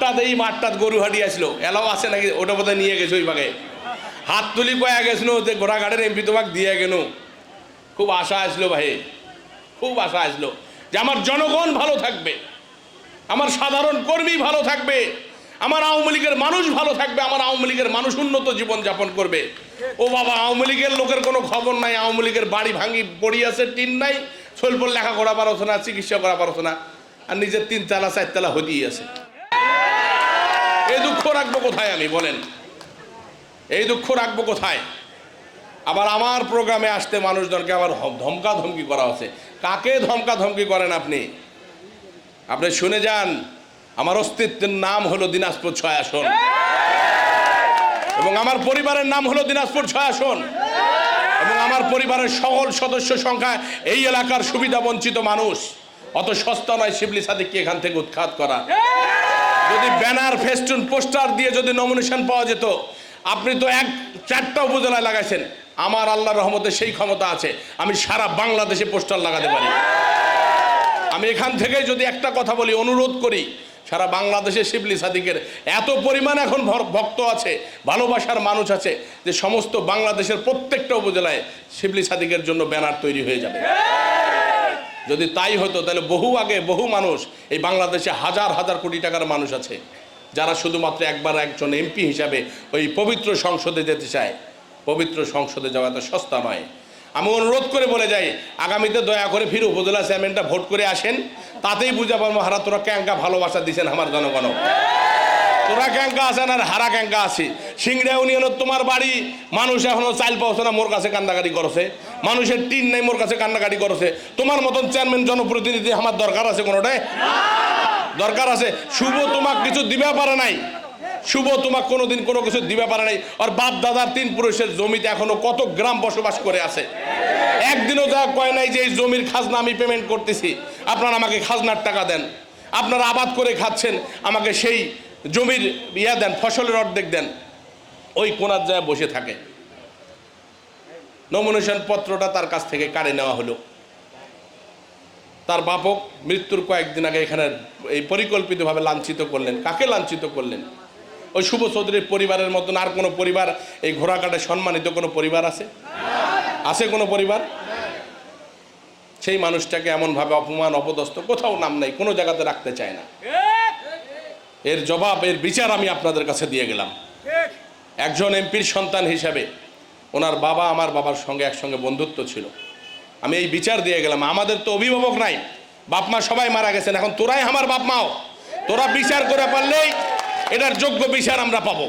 মাঠটা এই মাঠটা গরু হাঁটি আসলো এলাও আছে নাকি? ওটা বোধহয় নিয়ে গেছে ওই বাগে হাত তুলি কয়া গেছিল যে ঘোড়াঘাটের এমপি তোমাকে দিয়ে গেল খুব আশা আসলো ভাই খুব আশা আসলো যে, আমার জনগণ ভালো থাকবে। আমার সাধারণ কর্মী ভালো থাকবে। আমার আওয়ামী লীগের মানুষ ভালো থাকবে। আমার আওয়ামী লীগের মানুষ উন্নত জীবন যাপন করবে। ও বাবা, আওয়ামী লীগের লোকের কোনো খবর নাই। আওয়ামী লীগের বাড়ি ভাঙি পড়ি আছে, টিন নাই। স্বল্প লেখা করা পারছ না, চিকিৎসা করা পারছ না। আর নিজের তিন তালা চার তালা হদিয়ে আছে। এই দুঃখ রাখব কোথায় আমি, বলেন। এই দুঃখ রাখব কোথায়? আবার আমার প্রোগ্রামে আসতে মানুষজনকে আবার ধমকা ধমকি করা হচ্ছে। কাকে ধমকা ধমকি করেন আপনি? আপনি শুনে যান, আমার অস্তিত্বের নাম হলো দিনাজপুর ছয় আসন। এবং আমার পরিবারের নাম হলো দিনাজপুর ছয় আসন। এবং আমার পরিবারের সকল সদস্য সংখ্যা এই এলাকার সুবিধা বঞ্চিত মানুষ। অত সস্তা নয় শিবলি সাদিককে এখান থেকে উৎখাত করা। যদি ব্যানার, ফেস্টুন, পোস্টার দিয়ে যদি নমিনেশন পাওয়া যেত, আপনি তো এক চারটা উপজেলায় লাগাইছেন। আমার আল্লাহ রহমতে সেই ক্ষমতা আছে। আমি সারা বাংলাদেশে পোস্টার লাগাতে পারি। আমি এখান থেকে যদি একটা কথা বলি, অনুরোধ করি, সারা বাংলাদেশে শিবলি সাদিকের এত পরিমাণ এখন ভক্ত আছে, ভালোবাসার মানুষ আছে, যে সমস্ত বাংলাদেশের প্রত্যেকটা উপজেলায় শিবলি সাদিকের জন্য ব্যানার তৈরি হয়ে যাবে। যদি তাই হতো, তাহলে বহু আগে বহু মানুষ এই বাংলাদেশে হাজার হাজার কোটি টাকার মানুষ আছে, যারা শুধুমাত্র একবার একজন এমপি হিসাবে ওই পবিত্র সংসদে যেতে চায়। পবিত্র সংসদে যাওয়া এত সস্তা নয়। আমি অনুরোধ করে বলে যাই, আগামীতে দয়া করে ফির উপজেলা চেয়ারম্যানটা ভোট করে আসেন, তাতেই বুঝা পারব তোরা ক্যাঙ্কা ভালোবাসা দিছেন আমার জনগণ তোরা ক্যাঙ্কা আছেন আর হারা ক্যাঙ্কা আছি? সিংড়া ইউনিয়নের তোমার বাড়ি, মানুষ এখনও চাইল পাওছে না, মোর কাছে কান্দাকাটি করছে। মানুষের টিন নাই, মোর কাছে কান্দাকাটি করছে। তোমার মতন চেয়ারম্যান জনপ্রতিনিধি আমার দরকার আছে কোনোটাই দরকার আছে। শুভ তোমাকে কিছু দিবা পারে নাই। শুভ তোমাকে কোনোদিন কোনো কিছু দিবে পারে নাই। আর বাপ দাদার তিন পুরুষের জমিতে এখনও কত গ্রাম বসবাস করে আছে। একদিনও যা কয় নাই যে এই জমির খাজনা আমি পেমেন্ট করতেছি। আপনারা আমাকে খাজনার টাকা দেন। আপনারা আবাদ করে খাচ্ছেন। আমাকে সেই জমির ইয়া দেন, ফসলের অর্ধেক দেন, ওই কোনার জায়গায় বসে থাকে। নমিনেশন পত্রটা তার কাছ থেকে কাড়ে নেওয়া হলো। তার বাপক মৃত্যুর কয়েকদিন আগে এখানে এই পরিকল্পিতভাবে লাঞ্ছিত করলেন। কাকে লাঞ্ছিত করলেন? ওই শুভ চৌধুরীর পরিবারের মতন আর কোনো পরিবার, এই ঘোড়াঘাটে সম্মানিত কোনো পরিবার আছে? আছে কোনো পরিবার? সেই মানুষটাকে এমনভাবে অপমান, অপদস্থ, কোথাও নাম নাই, কোনো জায়গাতে রাখতে চায় না। এর জবাব, এর বিচার আমি আপনাদের কাছে দিয়ে গেলাম। একজন এমপির সন্তান হিসাবে, ওনার বাবা আমার বাবার সঙ্গে একসঙ্গে বন্ধুত্ব ছিল। আমি এই বিচার দিয়ে গেলাম। আমাদের তো অভিভাবক নাই। বাপমা সবাই মারা গেছেন। এখন তোরাই আমার বাপমাও তোরা বিচার করে পারলেই এটার যোগ্য বিচার আমরা পাবো।